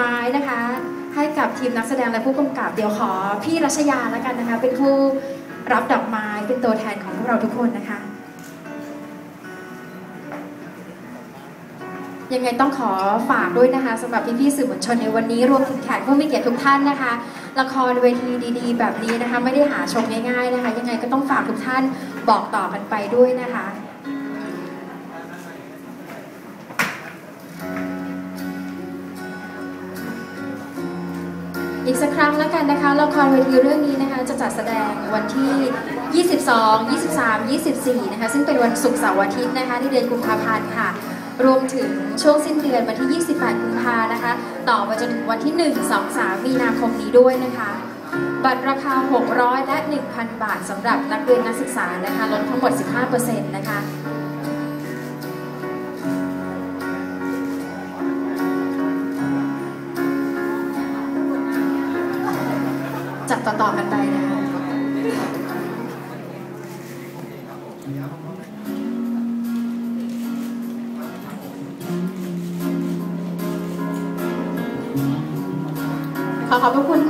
ไม้นะคะ ให้กับทีมนักแสดงและผู้กำกับเดี๋ยวขอพี่รัชยาแล้วกันนะคะ เป็นผู้รับดอกไม้เป็นตัวแทนของพวกเราทุกคนนะคะ ยังไงต้องขอฝากด้วยนะคะสำหรับพี่ๆสื่อมวลชนในวันนี้รวมถึงแขกผู้มีเกียรติทุกท่านนะคะ ละครเวทีดีๆ แบบนี้นะคะ ไม่ได้หาชมง่ายๆนะคะ ยังไงก็ต้องฝากทุกท่านบอกต่อกันไปด้วยนะคะ อีกสักครั้งแล้วกันนะคะละครเวทีเรื่องนี้นะคะจะจัดแสดงวันที่ 22 23 24 นะคะ ซึ่งเป็นวันศุกร์เสาร์อาทิตย์นะคะที่เดือนกุมภาพันธ์ค่ะ รวมถึงช่วงสิ้นเดือนวันที่ 28 กุมภานะคะ ต่อไปจนถึงวันที่ 1 2 3 มีนาคมนี้ด้วยนะคะ บัตรราคา 600 และ 1,000 บาทสำหรับนักเรียนนักศึกษานะคะลดทั้งหมด 15%นะคะ จัดต่อๆกันไปนะคะขอขอบพระคุณ